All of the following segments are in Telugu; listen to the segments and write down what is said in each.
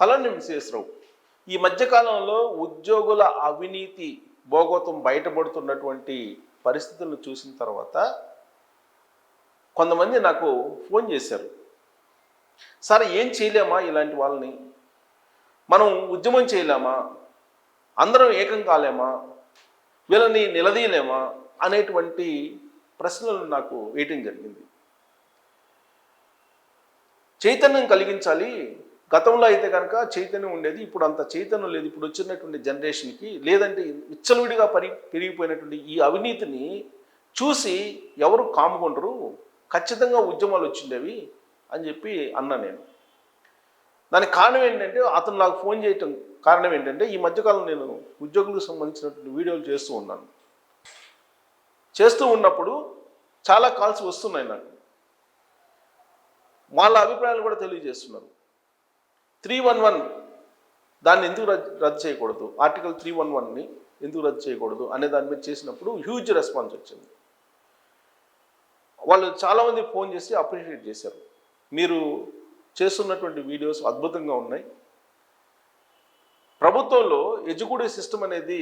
హలో నిమిషేశ్వరరావు ఈ మధ్యకాలంలో ఉద్యోగుల అవినీతి భోగోతం బయటపడుతున్నటువంటి పరిస్థితులను చూసిన తర్వాత కొంతమంది నాకు ఫోన్ చేశారు. సార్ ఏం చేయలేమా ఇలాంటి వాళ్ళని? మనం ఉద్యమం చేయలేమా? అందరం ఏకం కాలేమా? వీళ్ళని నిలదీయలేమా? అనేటువంటి ప్రశ్నలు నాకు వేయటం జరిగింది. చైతన్యం కలిగించాలి గతంలో అయితే కనుక చైతన్యం ఉండేది ఇప్పుడు అంత చైతన్యం లేదు. ఇప్పుడు వచ్చినటువంటి జనరేషన్కి లేదంటే విచ్చలవిడిగా పరి పెరిగిపోయినటువంటి ఈ అవినీతిని చూసి ఎవరు కాముకుంటారు? ఖచ్చితంగా ఉద్యమాలు వచ్చిండేవి అని చెప్పి అన్నా నేను. దానికి కారణం ఏంటంటే అతను నాకు ఫోన్ చేయటం కారణం ఏంటంటే ఈ మధ్యకాలం నేను ఉద్యోగులకు సంబంధించినటువంటి వీడియోలు చేస్తూ ఉన్నాను. చేస్తూ ఉన్నప్పుడు చాలా కాల్స్ వస్తున్నాయి నాకు. వాళ్ళ అభిప్రాయాలు కూడా తెలియజేస్తున్నారు. త్రీ వన్ వన్ దాన్ని ఎందుకు రద్దు రద్దు చేయకూడదు? ఆర్టికల్ త్రీ వన్ వన్ని ఎందుకు రద్దు చేయకూడదు అనే దాని మీద చేసినప్పుడు హ్యూజ్ రెస్పాన్స్ వచ్చింది. వాళ్ళు చాలామంది ఫోన్ చేసి అప్రిషియేట్ చేశారు. మీరు చేస్తున్నటువంటి వీడియోస్ అద్భుతంగా ఉన్నాయి. ప్రభుత్వంలో ఎడ్యుకేటివ్ సిస్టమ్ అనేది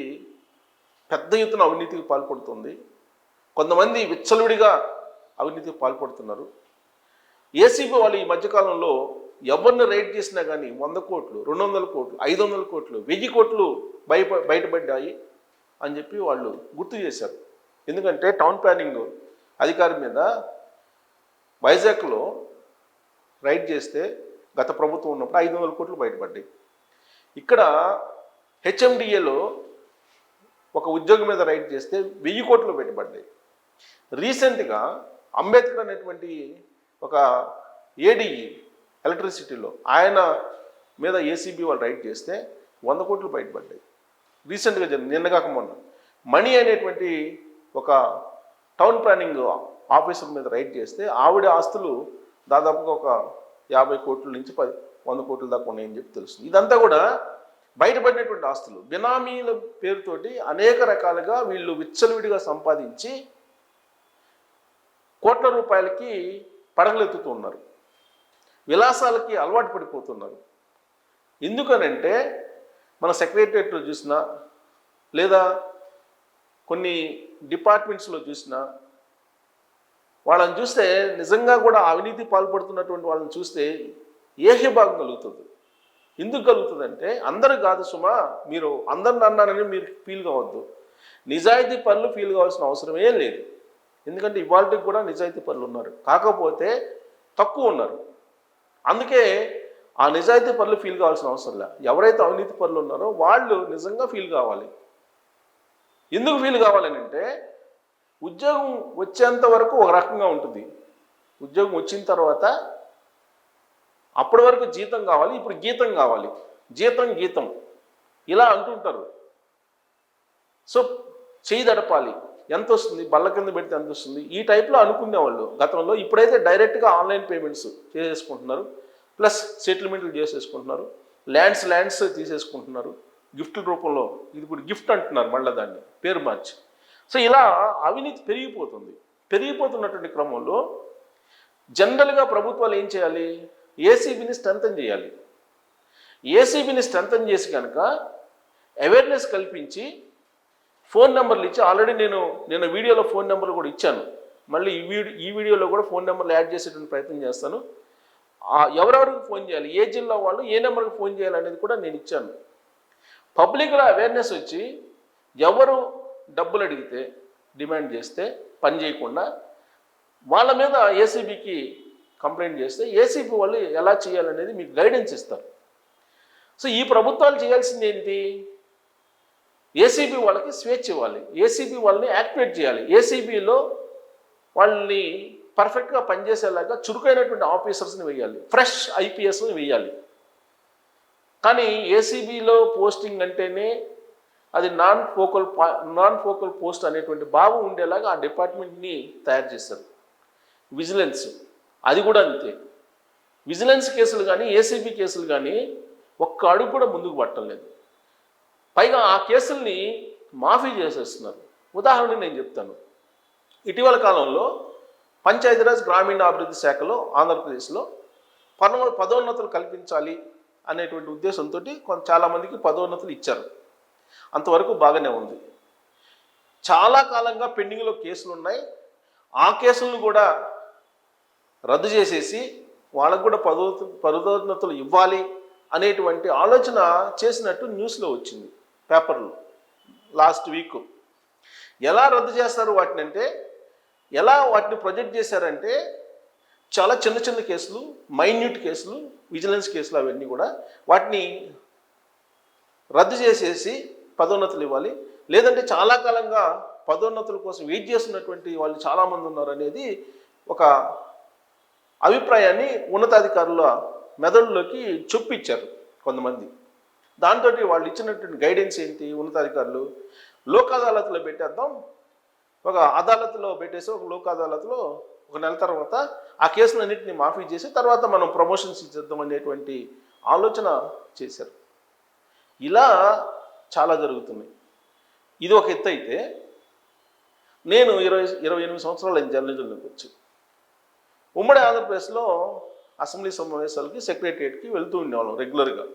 పెద్ద ఎత్తున అవినీతికి పాల్పడుతుంది. కొంతమంది విచ్చలవిడిగా అవినీతికి పాల్పడుతున్నారు. ఏసీబీ వాళ్ళు ఈ మధ్యకాలంలో ఎవరిని రైడ్ చేసినా కానీ వంద కోట్లు రెండు వందల కోట్లు ఐదు వందల కోట్లు వెయ్యి కోట్లు బయట బయటపడ్డాయి అని చెప్పి వాళ్ళు గుర్తు చేశారు. ఎందుకంటే టౌన్ ప్లానింగ్ అధికారి మీద వైజాగ్లో రైడ్ చేస్తే గత ప్రభుత్వం ఉన్నప్పుడు ఐదు వందల కోట్లు బయటపడ్డాయి. ఇక్కడ హెచ్ఎండిఏలో ఒక ఉద్యోగి మీద రైడ్ చేస్తే వెయ్యి కోట్లు బయటపడ్డాయి. రీసెంట్గా అంబేద్కర్ అనేటువంటి ఒక ఏడీఈ ఎలక్ట్రిసిటీలో. ఆయన మీద ఏసీబీ వాళ్ళు రైడ్ చేస్తే వంద కోట్లు బయటపడ్డాయి. రీసెంట్గా జరిగింది. నిన్నగాక మొన్న. మణి అనేటువంటి ఒక టౌన్ ప్లానింగ్ ఆఫీసర్ మీద రైడ్ చేస్తే ఆవిడ ఆస్తులు దాదాపుగా ఒక యాభై కోట్ల నుంచి పది వంద కోట్ల దాకా ఉన్నాయని చెప్పి తెలుస్తుంది. ఇదంతా కూడా బయటపడినటువంటి ఆస్తులు. బినామీల పేరుతోటి అనేక రకాలుగా వీళ్ళు విచ్చలవిడిగా సంపాదించి కోట్ల రూపాయలకి పడగలెత్తుతూ ఉన్నారు. విలాసాలకి అలవాటు పడిపోతున్నారు. ఎందుకనంటే మన సెక్రటరియట్లో చూసినా లేదా కొన్ని డిపార్ట్మెంట్స్లో చూసినా వాళ్ళని చూస్తే నిజంగా కూడా అవినీతి పాల్పడుతున్నటువంటి వాళ్ళని చూస్తే ఏహ్యభాగం కలుగుతుంది? ఎందుకు కలుగుతుందంటే అందరూ కాదు సుమా మీరు అందరిని అన్నారని మీరు ఫీల్ కావద్దు. నిజాయితీ పనులు ఫీల్ కావాల్సిన అవసరమే లేదు. ఎందుకంటే ఇవాళకి కూడా నిజాయితీ పనులు ఉన్నారు. కాకపోతే తక్కువ ఉన్నారు. అందుకే ఆ నిజాయితీ పనులు ఫీల్ కావాల్సిన అవసరం లే. ఎవరైతే అవినీతి పనులు ఉన్నారో వాళ్ళు నిజంగా ఫీల్ కావాలి. ఎందుకు ఫీల్ కావాలని అంటే ఉద్యోగం వచ్చేంత వరకు ఒక రకంగా ఉంటుంది. ఉద్యోగం వచ్చిన తర్వాత అప్పటి వరకు జీతం కావాలి ఇప్పుడు గీతం కావాలి. జీతం గీతం. ఇలా అంటుంటారు. సో చేయి దడపాలి ఎంత వస్తుంది బల్ల కింద పెడితే ఎంత వస్తుంది ఈ టైప్లో అనుకునేవాళ్ళు. గతంలో ఇప్పుడైతే డైరెక్ట్గా ఆన్లైన్ పేమెంట్స్ చేసేసుకుంటున్నారు. ప్లస్ సెటిల్మెంట్లు చేసేసుకుంటున్నారు. ల్యాండ్స్ ల్యాండ్స్ తీసేసుకుంటున్నారు. గిఫ్ట్ల రూపంలో ఇది ఇప్పుడు గిఫ్ట్ అంటున్నారు మళ్ళీ దాన్ని. పేరు మార్చి. సో ఇలా అవినీతి పెరిగిపోతుంది. పెరిగిపోతున్నటువంటి క్రమంలో జనరల్గా ప్రభుత్వాలు ఏం చేయాలి? ఏసీబీని స్ట్రెంథన్ చేయాలి. ఏసీబీని స్ట్రెంథన్ చేసి కనుక అవేర్నెస్ కల్పించి ఫోన్ నెంబర్లు ఇచ్చి ఆల్రెడీ నేను నేను వీడియోలో ఫోన్ నెంబర్లు కూడా ఇచ్చాను. మళ్ళీ ఈ వీడియో ఈ వీడియోలో కూడా ఫోన్ నెంబర్లు యాడ్ చేసేటువంటి ప్రయత్నం చేస్తాను. ఎవరెవరికి ఫోన్ చేయాలి? ఏ జిల్లా వాళ్ళు ఏ నెంబర్కి ఫోన్ చేయాలి అనేది కూడా నేను ఇచ్చాను. పబ్లిక్లో అవేర్నెస్ వచ్చి ఎవరు డబ్బులు అడిగితే డిమాండ్ చేస్తే పని చేయకుండా వాళ్ళ మీద ఏసీబీకి కంప్లైంట్ చేస్తే ఏసీబీ వాళ్ళు ఎలా చేయాలనేది మీకు గైడెన్స్ ఇస్తారు. సో ఈ ప్రభుత్వాలు చేయాల్సింది ఏంటి? ఏసీబీ వాళ్ళకి స్వేచ్ఛ ఇవ్వాలి. ఏసీబీ వాళ్ళని యాక్టివేట్ చేయాలి. ఏసీబీలో వాళ్ళని పర్ఫెక్ట్గా పనిచేసేలాగా చురుకైనటువంటి ఆఫీసర్స్ని వేయాలి ఫ్రెష్ ఐపీఎస్ని వేయాలి కానీ ఏసీబీలో పోస్టింగ్ అంటేనే అది non focal non focal post అనేటువంటి భావం ఉండేలాగా ఆ డిపార్ట్మెంట్ని తయారు చేశారు విజిలెన్స్ అది కూడా అంతే. విజిలెన్స్ కేసులు కానీ ఏసీబీ కేసులు కానీ ఒక్క అడుగు కూడా ముందుకు పట్టలేదు. పైగా ఆ కేసుల్ని మాఫీ చేసేస్తున్నారు. ఉదాహరణకి నేను చెప్తాను. ఇటీవల కాలంలో పంచాయతీరాజ్ గ్రామీణాభివృద్ధి శాఖలో ఆంధ్రప్రదేశ్లో పదవ పదోన్నతులు కల్పించాలి అనేటువంటి ఉద్దేశంతో కొంత చాలామందికి పదోన్నతులు ఇచ్చారు. అంతవరకు బాగానే ఉంది. చాలా కాలంగా పెండింగ్లో కేసులు ఉన్నాయి. ఆ కేసులను కూడా రద్దు చేసేసి వాళ్ళకు కూడా పదో పదోన్నతులు ఇవ్వాలి అనేటువంటి ఆలోచన చేసినట్టు న్యూస్లో వచ్చింది. పేపర్లు లాస్ట్ వీక్. ఎలా రద్దు చేస్తారు వాటిని అంటే ఎలా వాటిని ప్రొజెక్ట్ చేశారంటే చాలా చిన్న చిన్న కేసులు మైన్యూట్ కేసులు విజిలెన్స్ కేసులు అవన్నీ కూడా వాటిని రద్దు చేసేసి పదోన్నతులు ఇవ్వాలి. లేదంటే చాలా కాలంగా పదోన్నతుల కోసం వెయిట్ చేస్తున్నటువంటి వాళ్ళు చాలామంది ఉన్నారు అనేది ఒక అభిప్రాయాన్ని ఉన్నతాధికారుల మెదడులోకి చొప్పించారు కొంతమంది. దాంతో వాళ్ళు ఇచ్చినటువంటి గైడెన్స్ ఏంటి ఉన్నతాధికారులు? లోక్ అదాలత్లో పెట్టేద్దాం. ఒక అదాలత్లో పెట్టేసి ఒక లోక్ అదాలత్లో ఒక నెల తర్వాత ఆ కేసులన్నింటినీ మాఫీ చేసి తర్వాత మనం ప్రమోషన్స్ ఇచ్చేద్దాం అనేటువంటి ఆలోచన చేశారు. ఇలా చాలా జరుగుతున్నాయి. ఇది ఒక ఎత్తు అయితే నేను ఇరవై ఇరవై ఎనిమిది సంవత్సరాలు జర్నలిజంలోకి వచ్చి. ఉమ్మడి ఆంధ్రప్రదేశ్లో అసెంబ్లీ సమావేశాలకి సెక్రటరియట్కి వెళ్తూ ఉండేవాళ్ళం రెగ్యులర్గా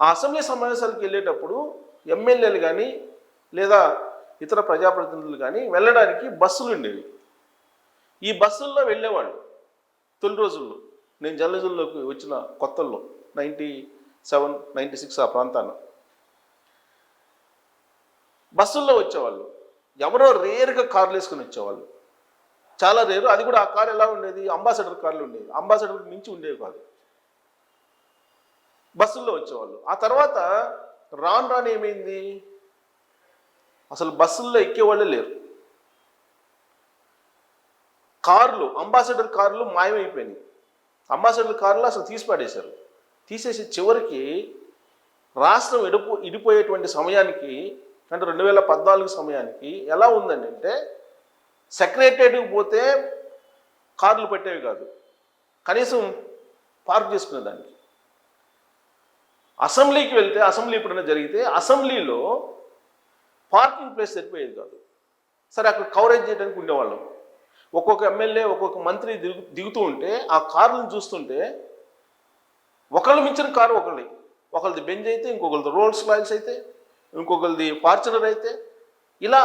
ఆ అసెంబ్లీ సమావేశాలకు వెళ్ళేటప్పుడు ఎమ్మెల్యేలు కానీ లేదా ఇతర ప్రజాప్రతినిధులు కానీ వెళ్ళడానికి బస్సులు ఉండేవి. ఈ బస్సుల్లో వెళ్ళేవాళ్ళు తొలి రోజుల్లో. నేను జర్నలిజంలోకి వచ్చిన కొత్తల్లో నైంటీ సెవెన్ నైంటీ సిక్స్ ఆ ప్రాంతాన. బస్సుల్లో వచ్చేవాళ్ళు. ఎవరో రేరుగా కార్లు వేసుకుని వచ్చేవాళ్ళు. చాలా రేరు. అది కూడా ఆ కారు ఎలా ఉండేది? అంబాసిడర్ కార్లు ఉండేది అంబాసిడర్ మించి ఉండేవి కాదు. బస్సుల్లో వచ్చేవాళ్ళు. ఆ తర్వాత రాను రాను ఏమైంది? అసలు బస్సుల్లో ఎక్కేవాళ్ళే లేరు. కార్లు అంబాసిడర్ కార్లు మాయమైపోయినాయి. అంబాసిడర్ కార్లు అసలు తీసి పడేశారు. తీసేసి చివరికి రాష్ట్రం ఇడిపో ఇడిపోయేటువంటి సమయానికి అంటే రెండు వేల పద్నాలుగు సమయానికి ఎలా ఉందండి అంటే సెక్రటరియట్కి పోతే కార్లు పెట్టేవి కాదు. కనీసం పార్క్ చేసుకునేదానికి. అసెంబ్లీకి వెళ్తే అసెంబ్లీ ఎప్పుడైనా జరిగితే అసెంబ్లీలో పార్కింగ్ ప్లేస్ సరిపోయేది కాదు. సరే అక్కడ కవరేజ్ చేయడానికి ఉండేవాళ్ళం. ఒక్కొక్క ఎమ్మెల్యే ఒక్కొక్క మంత్రి దిగు దిగుతూ ఉంటే ఆ కార్లను చూస్తుంటే ఒకళ్ళు మించిన కారు ఒకళ్ళది ఒకళ్ళది బెంజ్ అయితే ఇంకొకరిది రోల్స్ రాయల్స్ అయితే ఇంకొకరిది ఫార్చునర్ అయితే. ఇలా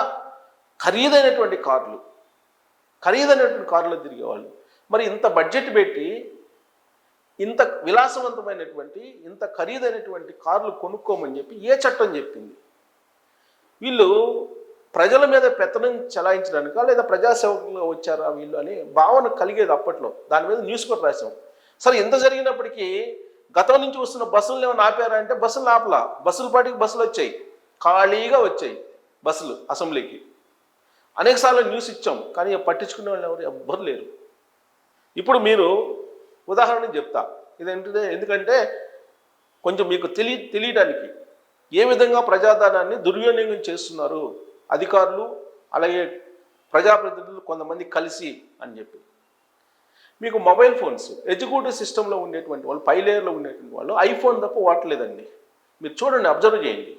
ఖరీదైనటువంటి కార్లు ఖరీదైనటువంటి కారులో తిరిగేవాళ్ళు. మరి ఇంత బడ్జెట్ పెట్టి ఇంత విలాసవంతమైనటువంటి ఇంత ఖరీదైనటువంటి కార్లు కొనుక్కోమని చెప్పి ఏ చట్టం చెప్పింది? వీళ్ళు ప్రజల మీద పెత్తనం చలాయించడానికా లేదా ప్రజాసేవకులుగా వచ్చారా వీళ్ళు అని భావన కలిగేది అప్పట్లో. దాని మీద న్యూస్ కూడా రాసాం సరే ఎంత జరిగినప్పటికీ గతం నుంచి వస్తున్న బస్సులు ఏమైనా ఆపారా అంటే బస్సులు ఆపలా. బస్సుల పాటికి బస్సులు వచ్చాయి. ఖాళీగా వచ్చాయి బస్సులు అసెంబ్లీకి. అనేకసార్లు న్యూస్ ఇచ్చాం కానీ పట్టించుకునే వాళ్ళు ఎవరు? ఎవ్వరు లేరు. ఇప్పుడు మీరు ఉదాహరణ చెప్తా. ఇదేంటంటే ఎందుకంటే కొంచెం మీకు తెలియ తెలియడానికి ఏ విధంగా ప్రజాధనాన్ని దుర్వినియోగం చేస్తున్నారు అధికారులు అలాగే ప్రజాప్రతినిధులు కొంతమంది కలిసి అని చెప్పి. మీకు మొబైల్ ఫోన్స్ ఎగ్జిక్యూటివ్ సిస్టంలో ఉండేటువంటి వాళ్ళు పై లేయర్లో ఉండేటువంటి వాళ్ళు ఐఫోన్ తప్ప వాడలేదండి మీరు చూడండి అబ్జర్వ్ చేయండి.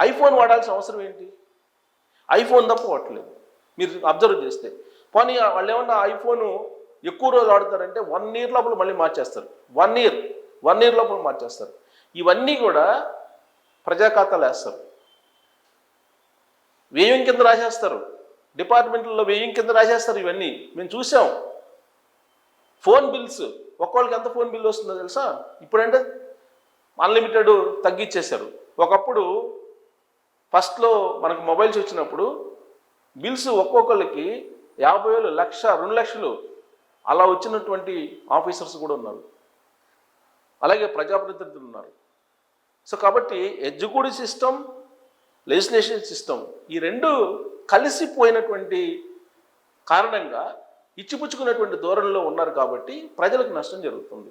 ఐఫోన్ వాడాల్సిన అవసరం ఏంటి? ఐఫోన్ తప్ప వాడలేదు మీరు అబ్జర్వ్ చేస్తే. పోనీ వాళ్ళు ఏమన్నా ఐఫోన్ ఎక్కువ రోజులు ఆడతారంటే వన్ ఇయర్ లోపల మళ్ళీ మార్చేస్తారు. వన్ ఇయర్ వన్ ఇయర్ లోపల మార్చేస్తారు. ఇవన్నీ కూడా ప్రజా ఖాతాలు వేస్తారు. వ్యయం కింద రాసేస్తారు. డిపార్ట్మెంట్లో వ్యయం కింద రాసేస్తారు ఇవన్నీ. మేము చూసాం. ఫోన్ బిల్స్ ఒక్కొక్కరికి ఎంత ఫోన్ బిల్ వస్తుందో తెలుసా? ఇప్పుడంటే అన్లిమిటెడ్ తగ్గించేశారు ఒకప్పుడు ఫస్ట్లో మనకు మొబైల్స్ వచ్చినప్పుడు బిల్స్ ఒక్కొక్కరికి యాభై వేలు లక్ష రెండు లక్షలు అలా వచ్చినటువంటి ఆఫీసర్స్ కూడా ఉన్నారు. అలాగే ప్రజాప్రతినిధులు ఉన్నారు. సో కాబట్టి ఎడ్యుకేటివ్ సిస్టమ్ లెజిస్లేషన్ సిస్టమ్ ఈ రెండు కలిసిపోయినటువంటి కారణంగా ఇచ్చిపుచ్చుకున్నటువంటి ధోరణిలో ఉన్నారు కాబట్టి ప్రజలకు నష్టం జరుగుతుంది.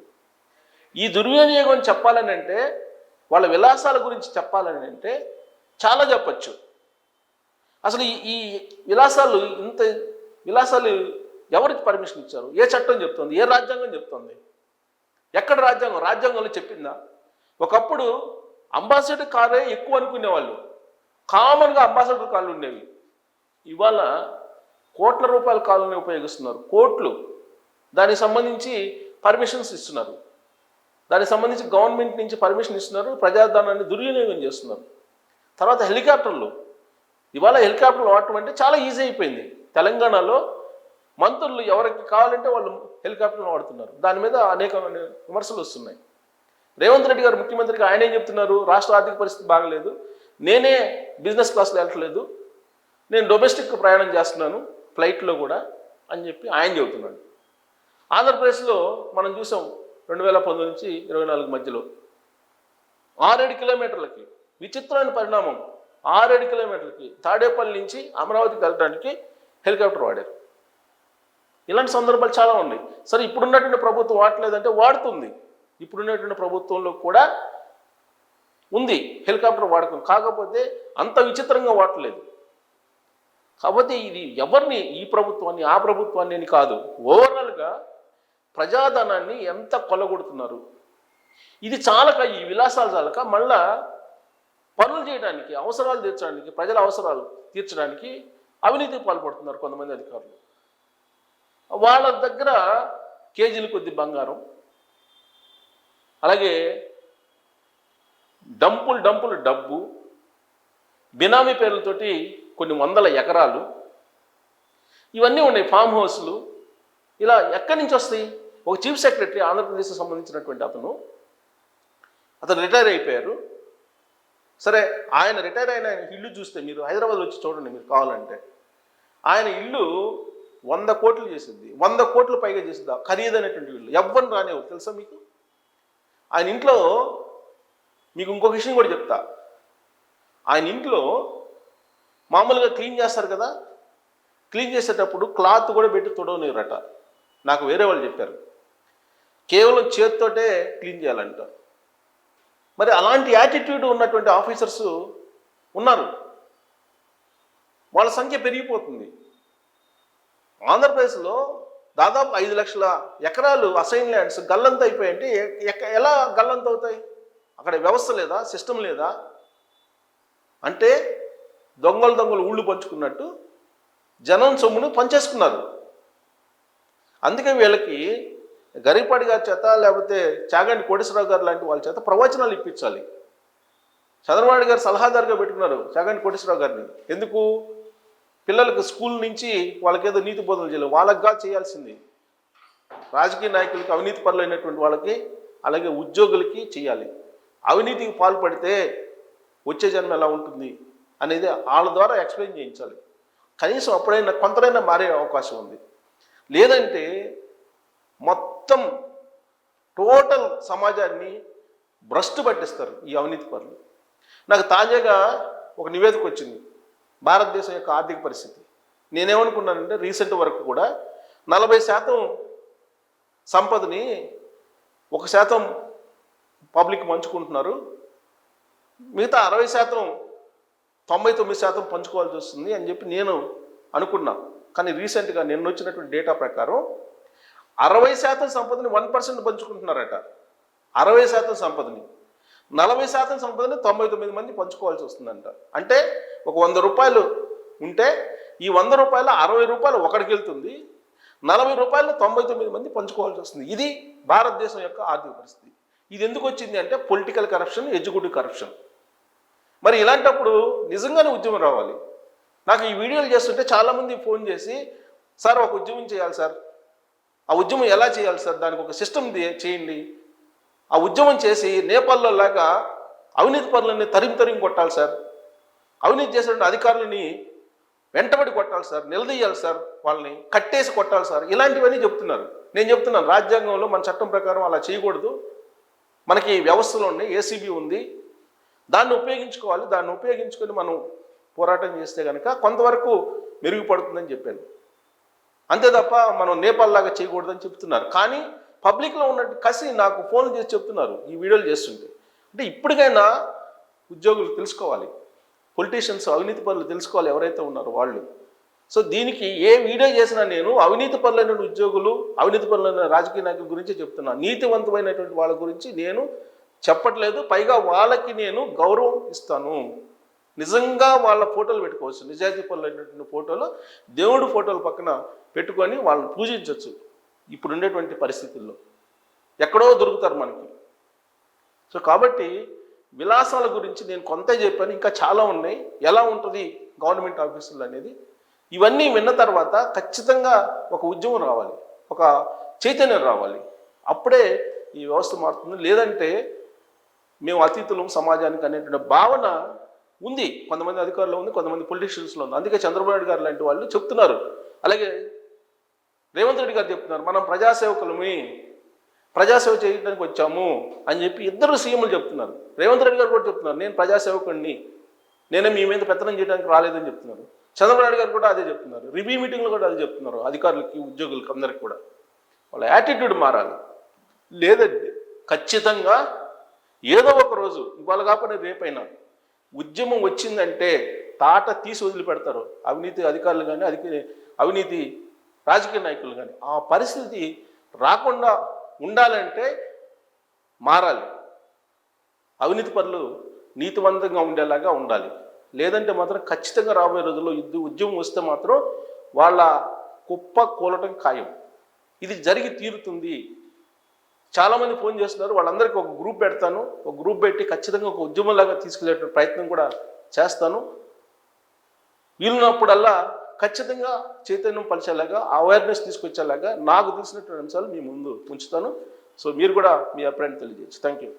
ఈ దుర్వినియోగం చెప్పాలని అంటే వాళ్ళ విలాసాల గురించి చెప్పాలని అంటే చాలా చెప్పచ్చు. అసలు ఈ- ఈ విలాసాలు ఇంత విలాసాలు ఎవరికి పర్మిషన్ ఇచ్చారు? ఏ చట్టం చెప్తుంది? ఏ రాజ్యాంగం చెప్తుంది? ఎక్కడ రాజ్యాంగం? రాజ్యాంగంలో చెప్పిందా? ఒకప్పుడు అంబాసిడర్ కారే ఎక్కువ అనుకునేవాళ్ళు. కామన్గా అంబాసిడర్ కార్లు ఉండేవి. ఇవాళ కోట్ల రూపాయల కాలుని ఉపయోగిస్తున్నారు. కోట్లు. దానికి సంబంధించి పర్మిషన్స్ ఇస్తున్నారు. దానికి సంబంధించి గవర్నమెంట్ నుంచి పర్మిషన్ ఇస్తున్నారు. ప్రజాధనాన్ని దుర్వినియోగం చేస్తున్నారు. తర్వాత హెలికాప్టర్లు. ఇవాళ హెలికాప్టర్లు వాడటం అంటే చాలా ఈజీ అయిపోయింది. తెలంగాణలో మంత్రులు ఎవరికి కావాలంటే వాళ్ళు హెలికాప్టర్లు వాడుతున్నారు. దాని మీద అనేక విమర్శలు వస్తున్నాయి. రేవంత్ రెడ్డి గారు ముఖ్యమంత్రికి ఆయన ఏం చెప్తున్నారు? రాష్ట్ర ఆర్థిక పరిస్థితి బాగలేదు. నేనే బిజినెస్ క్లాస్లో వెళ్ళట్లేదు. నేను డొమెస్టిక్ ప్రయాణం చేస్తున్నాను ఫ్లైట్లో కూడా అని చెప్పి ఆయన చెబుతున్నాడు. ఆంధ్రప్రదేశ్లో మనం చూసాం రెండు వేల పంతొమ్మిది నుంచి ఇరవై నాలుగు మధ్యలో. ఆరేడు కిలోమీటర్లకి విచిత్రమైన పరిణామం. ఆరేడు కిలోమీటర్లకి తాడేపల్లి నుంచి అమరావతికి వెళ్ళడానికి హెలికాప్టర్ వాడారు. ఇలాంటి సందర్భాలు చాలా ఉన్నాయి. సరే ఇప్పుడున్నటువంటి ప్రభుత్వం వాడలేదంటే వాడుతుంది. ఇప్పుడున్నటువంటి ప్రభుత్వంలో కూడా ఉంది హెలికాప్టర్ వాడకం. కాకపోతే అంత విచిత్రంగా వాడలేదు. కాబట్టి ఇది ఎవరిని ఈ ప్రభుత్వాన్ని ఆ ప్రభుత్వాన్ని అని కాదు. ఓవరాల్గా ప్రజాధనాన్ని ఎంత కొల్లగొడుతున్నారు? ఇది చాలక ఈ విలాసాలు చాలక మళ్ళా పనులు చేయడానికి అవసరాలు తీర్చడానికి ప్రజల అవసరాలు తీర్చడానికి అవినీతికి పాల్పడుతున్నారు కొంతమంది అధికారులు. వాళ్ళ దగ్గర కేజీలు కొద్ది బంగారం. అలాగే డంపులు డంపులు డబ్బు బినామీ పేర్లతోటి కొన్ని వందల ఎకరాలు. ఇవన్నీ ఉన్నాయి ఫామ్ హౌస్లు. ఇలా ఎక్కడి నుంచి వస్తాయి? ఒక చీఫ్ సెక్రటరీ ఆంధ్రప్రదేశ్కి సంబంధించినటువంటి అతను. అతను రిటైర్ అయిపోయారు. సరే ఆయన రిటైర్ అయిన ఆయన ఇల్లు చూస్తే మీరు హైదరాబాద్ వచ్చి చూడండి మీరు కావాలంటే. ఆయన ఇల్లు వంద కోట్లు చేసింది వంద కోట్లు పైగా చేసింది ఆ ఖరీదైనటువంటి వీళ్ళు. ఎవ్వరు రానివ్వరు. తెలుసా మీకు? ఆయన ఇంట్లో మీకు ఇంకొక విషయం కూడా చెప్తా. ఆయన ఇంట్లో మామూలుగా క్లీన్ చేస్తారు కదా? క్లీన్ చేసేటప్పుడు క్లాత్ కూడా పెట్టి తుడవనివ్వరట. నాకు వేరే వాళ్ళు చెప్పారు. కేవలం చేతితోటే క్లీన్ చేయాలంట. మరి అలాంటి యాటిట్యూడ్ ఉన్నటువంటి ఆఫీసర్స్ ఉన్నారు. వాళ్ళ సంఖ్య పెరిగిపోతుంది. ఆంధ్రప్రదేశ్లో దాదాపు ఐదు లక్షల ఎకరాలు అసైన్ ల్యాండ్స్ గల్లంత అయిపోయాయంటే ఎ- ఎలా గల్లంత అవుతాయి? అక్కడ వ్యవస్థ లేదా? సిస్టమ్ లేదా? అంటే దొంగలు దొంగలు ఊళ్ళు పంచుకున్నట్టు జనం సొమ్మును పంచేసుకున్నారు. అందుకే వీళ్ళకి గరిపాటి గారి చేత లేకపోతే చాగంటి కోటేశ్వరరావు గారు లాంటి వాళ్ళ చేత ప్రవచనాలు ఇప్పించాలి. చంద్రబాబు గారు సలహాదారుగా పెట్టుకున్నారు చాగంటి కోటేశ్వరరావు గారిని. ఎందుకు? పిల్లలకు స్కూల్ నుంచి వాళ్ళకేదో నీతి బోధనలు చేయాలి. వాళ్ళకి చేయాల్సింది. రాజకీయ నాయకులకి అవినీతి పరులైనటువంటి వాళ్ళకి అలాగే ఉద్యోగులకి చేయాలి. అవినీతికి పాల్పడితే వచ్చే జన్మ ఎలా ఉంటుంది అనేది వాళ్ళ ద్వారా ఎక్స్ప్లెయిన్ చేయించాలి. కనీసం అప్పుడైనా కొంతరైనా మారే అవకాశం ఉంది. లేదంటే మొత్తం టోటల్ సమాజాన్ని భ్రష్టు పట్టిస్తారు ఈ అవినీతి పరులు. నాకు తాజాగా ఒక నివేదిక వచ్చింది. భారతదేశం యొక్క ఆర్థిక పరిస్థితి. నేనేమనుకున్నానంటే రీసెంట్ వరకు కూడా నలభై శాతం సంపదని ఒక శాతం పబ్లిక్ పంచుకుంటున్నారు. మిగతా అరవై శాతం తొంభై తొమ్మిది శాతం పంచుకోవాల్సి వస్తుంది అని చెప్పి నేను అనుకున్నా. కానీ రీసెంట్గా నిన్న వచ్చినటువంటి డేటా ప్రకారం అరవై శాతం సంపదని వన్ పర్సెంట్ పంచుకుంటున్నారట. అరవై శాతం సంపదని. నలభై శాతం సంపదని తొంభై తొమ్మిది మంది పంచుకోవాల్సి వస్తుందంట. అంటే ఒక వంద రూపాయలు ఉంటే ఈ వంద రూపాయల అరవై రూపాయలు ఒకడికి వెళ్తుంది. నలభై రూపాయలు తొంభై తొమ్మిది మంది పంచుకోవాల్సి వస్తుంది. ఇది భారతదేశం యొక్క ఆర్థిక పరిస్థితి. ఇది ఎందుకు వచ్చింది అంటే పొలిటికల్ కరప్షన్ ఎగ్జిక్యూటివ్ కరప్షన్ మరి ఇలాంటప్పుడు నిజంగానే ఉద్యమం రావాలి. నాకు ఈ వీడియోలు చేస్తుంటే చాలామంది ఫోన్ చేసి సార్ ఒక ఉద్యమం చేయాలి సార్. ఆ ఉద్యమం ఎలా చేయాలి సార్? దానికి ఒక సిస్టమ్ చేయండి. ఆ ఉద్యమం చేసి నేపాల్లో లాగా అవినీతి పనులని తరిమి తరిమి కొట్టాలి సార్. అవినీతి చేసినటువంటి అధికారులని వెంటబడి కొట్టాలి సార్ నిలదీయాలి సార్ వాళ్ళని కట్టేసి కొట్టాలి సార్. ఇలాంటివన్నీ చెప్తున్నారు. నేను చెప్తున్నాను రాజ్యాంగంలో మన చట్టం ప్రకారం అలా చేయకూడదు. మనకి వ్యవస్థలు ఉన్నాయి ఏసీబీ ఉంది. దాన్ని ఉపయోగించుకోవాలి దాన్ని ఉపయోగించుకొని మనం పోరాటం చేస్తే కనుక కొంతవరకు మెరుగుపడుతుందని చెప్పాను. అంతే తప్ప మనం నేపాల్ లాగా చేయకూడదని చెప్తున్నారు. కానీ పబ్లిక్లో ఉన్నట్టు కసి నాకు ఫోన్ చేసి చెప్తున్నారు ఈ వీడియోలు చేస్తుంటే. అంటే ఇప్పటికైనా ఉద్యోగులు తెలుసుకోవాలి. పొలిటీషియన్స్ అవినీతి పనులు తెలుసుకోవాలి ఎవరైతే ఉన్నారో వాళ్ళు. సో దీనికి ఏ వీడియో చేసినా నేను అవినీతి పనులైన ఉద్యోగులు అవినీతి పనులైన రాజకీయ నాయకుల గురించి చెప్తున్నాను నీతివంతమైనటువంటి వాళ్ళ గురించి నేను చెప్పట్లేదు. పైగా వాళ్ళకి నేను గౌరవం ఇస్తాను. నిజంగా వాళ్ళ ఫోటోలు పెట్టుకోవచ్చు. నిజాయితీ పనులైనటువంటి ఫోటోలు దేవుడు ఫోటోలు పక్కన పెట్టుకొని వాళ్ళని పూజించవచ్చు ఇప్పుడు ఉండేటువంటి పరిస్థితుల్లో ఎక్కడో దొరుకుతారు మనకి. సో కాబట్టి విలాసాల గురించి నేను కొంత చెప్పాను ఇంకా చాలా ఉన్నాయి. ఎలా ఉంటుంది గవర్నమెంట్ ఆఫీసులు అనేది? ఇవన్నీ విన్న తర్వాత ఖచ్చితంగా ఒక ఉద్యమం రావాలి ఒక చైతన్యం రావాలి. అప్పుడే ఈ వ్యవస్థ మారుతుంది. లేదంటే మేము అతీతులం సమాజానికి అనేటువంటి భావన ఉంది. కొంతమంది అధికారులు ఉంది కొంతమంది పొలిటీషియన్స్లో ఉంది. అందుకే చంద్రబాబు నాయుడు గారు లాంటి వాళ్ళు చెప్తున్నారు. అలాగే రేవంత్ రెడ్డి గారు చెప్తున్నారు మనం ప్రజాసేవకులమి ప్రజాసేవ చేయడానికి వచ్చాము అని చెప్పి ఇద్దరు సీఎంలు చెప్తున్నారు. రేవంత్ రెడ్డి గారు కూడా చెప్తున్నారు నేను ప్రజాసేవకుడిని నేనే మీ మీద పెత్తనం చేయడానికి రాలేదని చెప్తున్నారు. చంద్రబాబు నాయుడు గారు కూడా అదే చెప్తున్నారు రివ్యూ మీటింగ్లో కూడా అదే చెప్తున్నారు అధికారులకి ఉద్యోగులకి అందరికి కూడా. వాళ్ళ యాటిట్యూడ్ మారాలి. లేదంటే ఖచ్చితంగా ఏదో ఒక రోజు ఇవాళ కాకుండా రేపైనా ఉద్యమం వచ్చిందంటే తాట తీసి వదిలిపెడతారు. అవినీతి అధికారులు కానీ అధిక అవినీతి రాజకీయ నాయకులు కానీ ఆ పరిస్థితి రాకుండా ఉండాలంటే మారాలి. అవినీతి పనులు నీతివంతంగా ఉండేలాగా ఉండాలి. లేదంటే మాత్రం ఖచ్చితంగా రాబోయే రోజుల్లో యుద్ధ ఉద్యమం వస్తే మాత్రం వాళ్ళ కుప్ప కూలటం ఖాయం. ఇది జరిగి తీరుతుంది. చాలామంది ఫోన్ చేస్తున్నారు వాళ్ళందరికీ ఒక గ్రూప్ పెడతాను. ఒక గ్రూప్ పెట్టి ఖచ్చితంగా ఒక ఉద్యమంలాగా తీసుకెళ్ళే ప్రయత్నం కూడా చేస్తాను. వీలున్నప్పుడల్లా ఖచ్చితంగా చైతన్యం పలిచేలాగా అవేర్నెస్ తీసుకొచ్చేలాగా నాకు తెలిసినటువంటి అంశాలు మీ ముందు ఉంచుతాను. సో మీరు కూడా మీ అభిప్రాయం తెలియజేయచ్చు థ్యాంక్ యూ